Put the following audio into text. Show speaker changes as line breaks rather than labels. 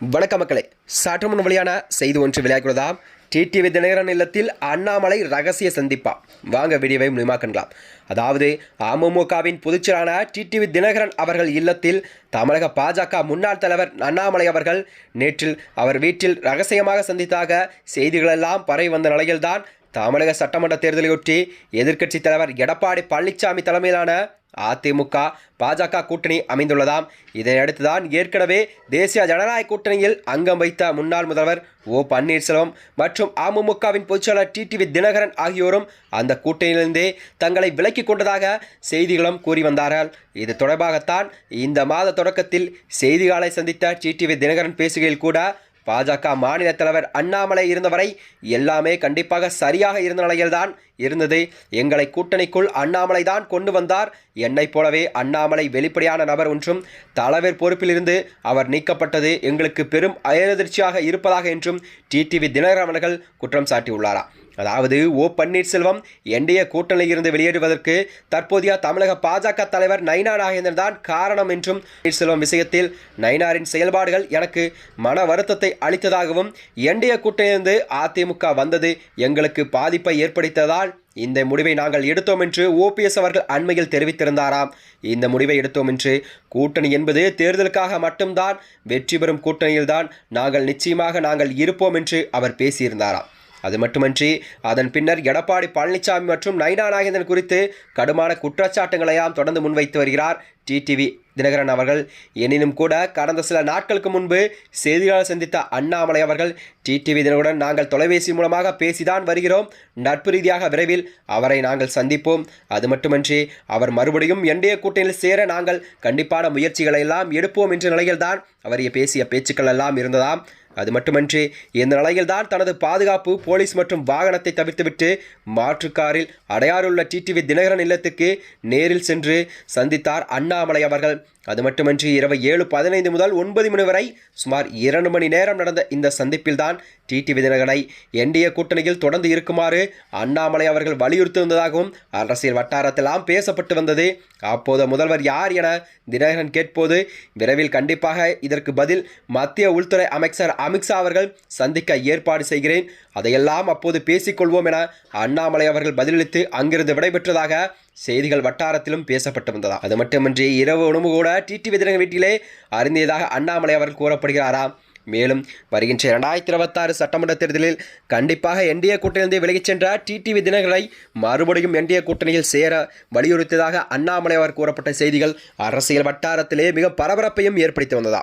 வணக்க மக்களே. சற்று முன் செய்தி ஒன்று விளையாடுவதாம் டிடிவி தினகரன் இல்லத்தில் அண்ணாமலை ரகசிய சந்திப்பா. வாங்க வீடியோவை மூலியமாக கண்டலாம் அதாவது அமமுகவின் பொதுச்செயலான டிடிவி தினகரன் அவர்கள் இல்லத்தில் தமிழக பாஜக முன்னாள் தலைவர் அண்ணாமலை அவர்கள் நேற்றில் அவர் வீட்டில் ரகசியமாக சந்தித்தாக செய்திகளெல்லாம் பரவி வந்த நிலையில்தான் தமிழக சட்டமன்ற தேர்தலையொட்டி எதிர்க்கட்சித் தலைவர் எடப்பாடி பழனிசாமி தலைமையிலான அதிமுக பாஜக கூட்டணி அமைந்துள்ளதாம். இதனையடுத்துதான் ஏற்கனவே தேசிய ஜனநாயக கூட்டணியில் அங்கம் வைத்த முன்னாள் முதல்வர் ஓ பன்னீர்செல்வம் மற்றும் அமமுகவின் பொதுச்செயலர் டிடிவி தினகரன் ஆகியோரும் அந்த கூட்டணியிலிருந்தே தங்களை விலக்கிக் கொண்டதாக செய்திகளும் கூறி வந்தார்கள். இது தொடர்பாகத்தான் இந்த மாத தொடக்கத்தில் செய்திகளை சந்தித்த டிடிவி தினகரன் பேசுகையில் கூட பாஜக மாநில தலைவர் அண்ணாமலை இருந்தவரை எல்லாமே கண்டிப்பாக சரியாக இருந்த நிலையில்தான் இருந்தது எங்களை கூட்டணிக்குள் அண்ணாமலை தான் கொண்டு வந்தார். என்னைப் போலவே அண்ணாமலை வெளிப்படையான நபர் ஒன்றும் தலைவர் பொறுப்பிலிருந்து அவர் நீக்கப்பட்டது எங்களுக்கு பெரும் அயரதிர்ச்சியாக இருப்பதாக என்றும் டிடிவி தினகரன் அவர்கள் குற்றம் சாட்டியுள்ளாரா? அதாவது ஓ பன்னீர்செல்வம் என்டிஏ கூட்டணியில் இருந்து வெளியேறுவதற்கு தற்போதைய தமிழக பாஜக தலைவர் நயினா நாகேந்திரன் தான் காரணம் என்றும் பன்னீர்செல்வம் விஷயத்தில் நயினாரின் செயல்பாடுகள் எனக்கு மன வருத்தத்தை அளித்ததாகவும் என்டிஏ கூட்டணியிலிருந்து அதிமுக வந்தது எங்களுக்கு பாதிப்பை ஏற்படுத்தியதால் இந்த முடிவை நாங்கள் எடுத்தோம் என்று ஓபிஎஸ் அவர்கள் அண்மையில் தெரிவித்திருந்தாராம். இந்த முடிவை எடுத்தோம் என்று கூட்டணி என்பது தேர்தலுக்காக மட்டும்தான் வெற்றி பெறும் கூட்டணியில்தான் நாங்கள் நிச்சயமாக நாங்கள் இருப்போம் என்று அவர் பேசியிருந்தாராம். அது மட்டுமன்றி அதன் பின்னர் எடப்பாடி பழனிசாமி மற்றும் நைனா நாகேந்திரன் குறித்து கடுமான குற்றச்சாட்டுகளையாம் தொடர்ந்து முன்வைத்து வருகிறார் டிடிவி தினகரன் அவர்கள். எனினும் கூட கடந்த சில நாட்களுக்கு முன்பு செய்தியாளர் சந்தித்த அண்ணாமலை அவர்கள் டிடிவி தினகுடன் நாங்கள் தொலைபேசி மூலமாக பேசிதான் வருகிறோம். நட்பு ரீதியாக விரைவில் அவரை நாங்கள் சந்திப்போம். அது மட்டுமன்றி அவர் மறுபடியும் என்டிஏ கூட்டணியில் சேர நாங்கள் கண்டிப்பான முயற்சிகளை எல்லாம் எடுப்போம் என்ற நிலையில்தான் அவர் பேசிய பேச்சுக்கள் எல்லாம் இருந்ததாம். அது மட்டுமன்றி இந்த நிலையில்தான் தனது பாதுகாப்பு போலீஸ் மற்றும் வாகனத்தை தவிர்த்துவிட்டு மாற்றுக்காரில் அடையாறுள்ள டிடிவி தினகரன் இல்லத்துக்கு நேரில் சென்று சந்தித்தார் அண்ணாமலை அவர்கள். அது மட்டுமன்றி இரவு ஏழு பதினைந்து முதல் ஒன்பது மணி வரை சுமார் இரண்டு மணி நேரம் நடந்த இந்த சந்திப்பில்தான் டிடிவி தினகரனை என்டிஏ கூட்டணியில் தொடர்ந்து இருக்குமாறு அண்ணாமலை அவர்கள் வலியுறுத்தியிருந்ததாகவும் அரசியல் வட்டாரத்திலாம் பேசப்பட்டு வந்தது. அப்போது முதல்வர் யார் என தினகரன் கேட்போது விரைவில் கண்டிப்பாக இதற்கு பதில் மத்திய உள்துறை அமைச்சர் அமித்ஷா அவர்கள் சந்திக்க ஏற்பாடு செய்கிறேன். அதையெல்லாம் அப்போது பேசிக்கொள்வோம் என அண்ணாமலை அவர்கள் பதிலளித்து அங்கிருந்து விடைபெற்றதாக செய்திகள் வட்டாரத்திலும் பேசப்பட்டு வந்ததா. அது மட்டுமின்றி இரவு உணவு கூட டிடி விதிரங்க வீட்டிலே அருந்தியதாக அண்ணாமலை அவர்கள் கூறப்படுகிறாராம் மேலும் வருகின்ற இரண்டாயிரத்தி இருபத்தாறு சட்டமன்ற தேர்தலில் கண்டிப்பாக என்டிஏ கூட்டணியிலிருந்து விலகிச் சென்ற டிடிவி தினங்களை மறுபடியும் என்டிஏ கூட்டணியில் சேர வலியுறுத்தியதாக அண்ணாமலை அவர் கூறப்பட்ட செய்திகள் அரசியல் வட்டாரத்திலே மிக பரபரப்பையும் ஏற்படுத்தி வந்ததா.